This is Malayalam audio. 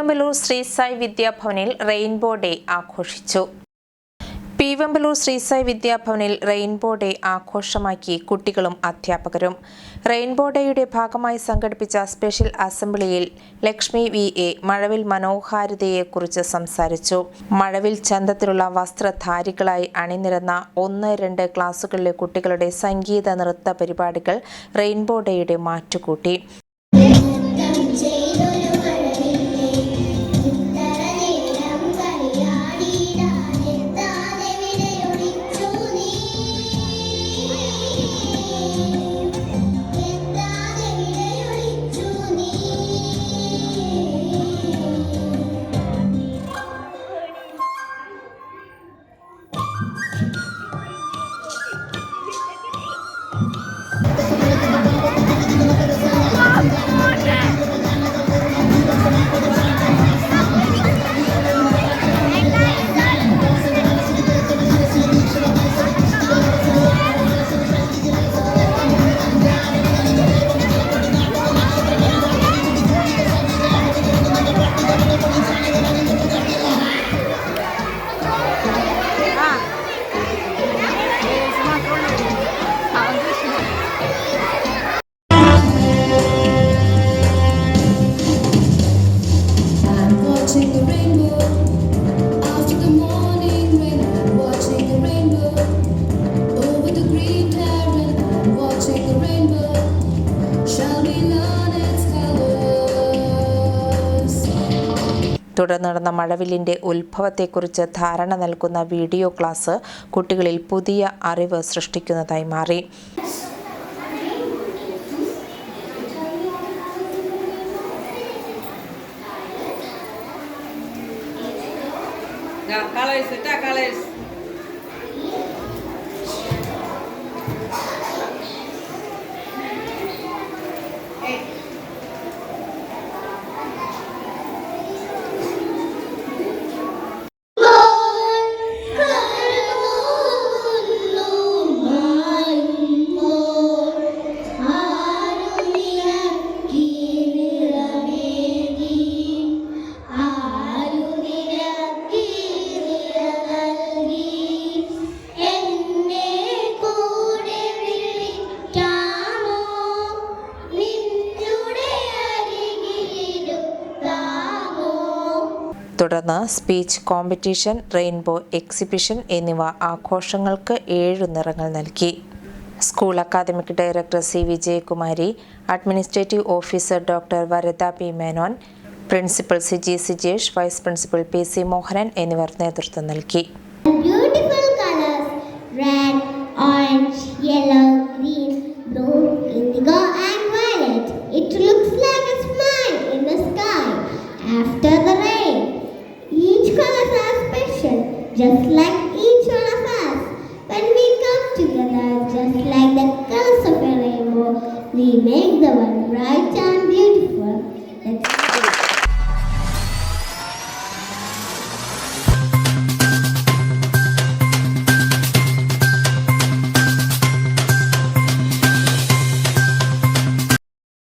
പീവമ്പലൂർ ശ്രീസായി വിദ്യാഭവനിൽ റെയിൻബോ ഡേ ആഘോഷിച്ചു. പീവമ്പലൂർ ശ്രീസായി വിദ്യാഭവനിൽ റെയിൻബോ ഡേ ആഘോഷമാക്കി കുട്ടികളും അധ്യാപകരും. റെയിൻബോ ഡേയുടെ ഭാഗമായി സംഘടിപ്പിച്ച സ്പെഷ്യൽ അസംബ്ലിയിൽ ലക്ഷ്മി വി എ മഴവിൽ മനോഹാരിതയെക്കുറിച്ച് സംസാരിച്ചു. മഴവിൽ ചന്തത്തിലുള്ള വസ്ത്രധാരികളായി അണിനിരന്ന ഒന്ന് രണ്ട് ക്ലാസുകളിലെ കുട്ടികളുടെ സംഗീത നൃത്ത പരിപാടികൾ റെയിൻബോ ഡേയുടെ മാറ്റുകൂട്ടി. തുടർന്ന് നടന്ന മഴവില്ലിന്റെ ഉത്ഭവത്തെക്കുറിച്ച് ധാരണ നൽകുന്ന വീഡിയോ ക്ലാസ് കുട്ടികളിൽ പുതിയ അറിവ് സൃഷ്ടിക്കുന്നതായി മാറി colors, the colors. തുടർന്ന് സ്പീച്ച് കോമ്പറ്റീഷൻ റെയിൻബോ എക്സിബിഷൻ എന്നിവ ആഘോഷങ്ങൾക്ക് ഏഴു നിറങ്ങൾ നൽകി. School academic director C. Vijayakumari administrative officer doctor Varada P. Menon principal C. G. Sijesh vice principal P. C. Mohanan എന്നിവർ നേതൃത്വം നൽകി. Just like each one of us. When we come together, just like the colors of a rainbow, we make the world bright